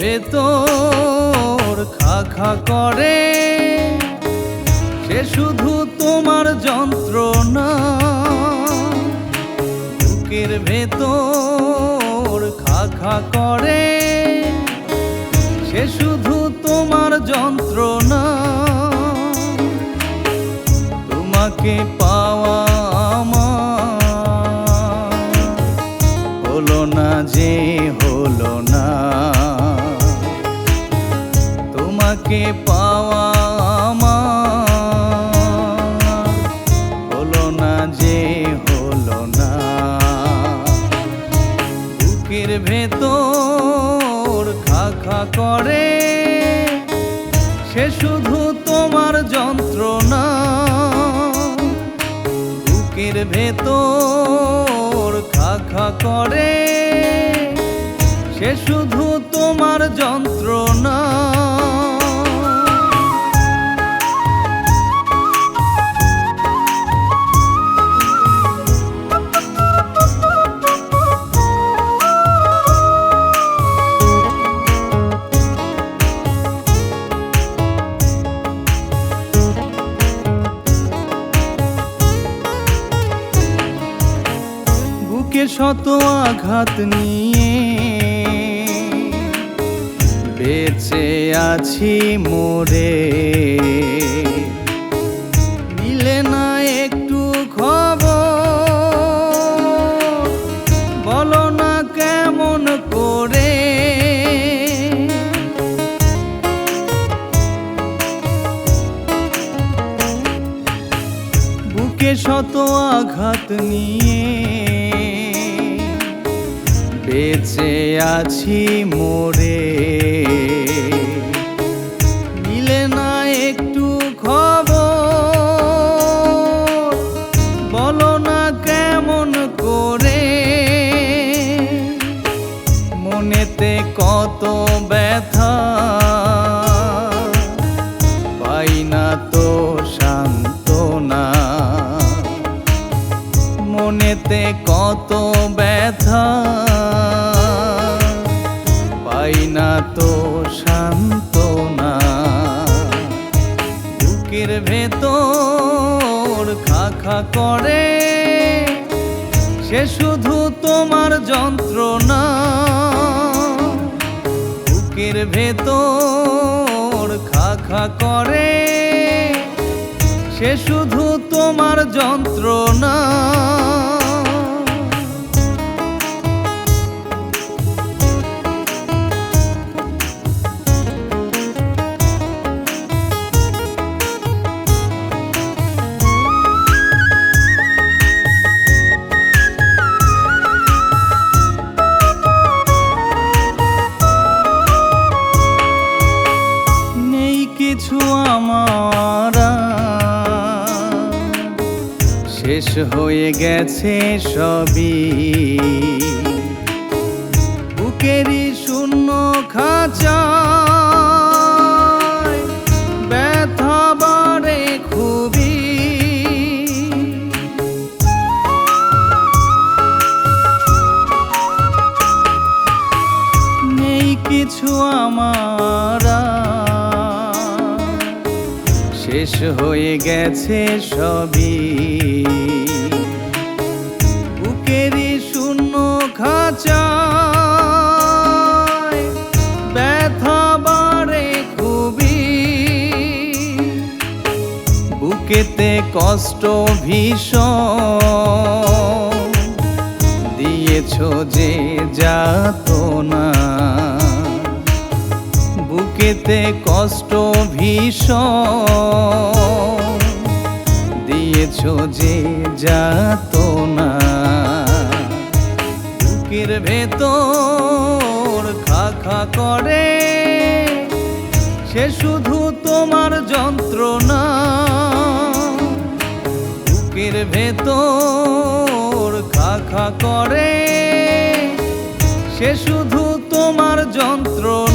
ভেতর খা খা করে সে শুধু তোমার যন্ত্রণা। বুকের ভেতর খা খা করে। সে শুধু তোমার যন্ত্রণা। তোমাকে পাওয়া আমার। হলো না যে হলো না। তোমাকে ভেতর খা খা করে। সে শুধু তোমার যন্ত্রণা। বুকের ভেতর খা খা করে। সে শুধু তোমার যন্ত্রণা। শত আঘাত নিয়ে বেঁচে আছি মোরে। মিলে না একটু খবর, বলো না কেমন করে। বুকে শত আঘাত নিয়ে বেঁচে আছি মোরে। মিলে না একটু খবর বলো না কেমন করে। মনেতে কত ব্যথা মনেতে কত ব্যথা। পাই না তো সান্ত্বনা। বুকের ভেতর খা খা করে। সে শুধু তোমার যন্ত্রণা। বুকের ভেতর খা খা করে। সে শুধু তোমার যন্ত্রণা। শেষ হয়ে গেছে সবই। বুকেরই শূন্য খাঁচা কিছু আমার শেষ হয়ে গেছে সবই। কষ্ট ভীষণ। দিয়েছ যে যাত না বুকেতে কষ্ট ভীষণ। দিয়েছ যে যাত না বুকের ভেতর খা খা করে। সে শুধু তোমার যন্ত্রণা। বুকের ভেতর খা খা করে। সে শুধু তোমার যন্ত্রণা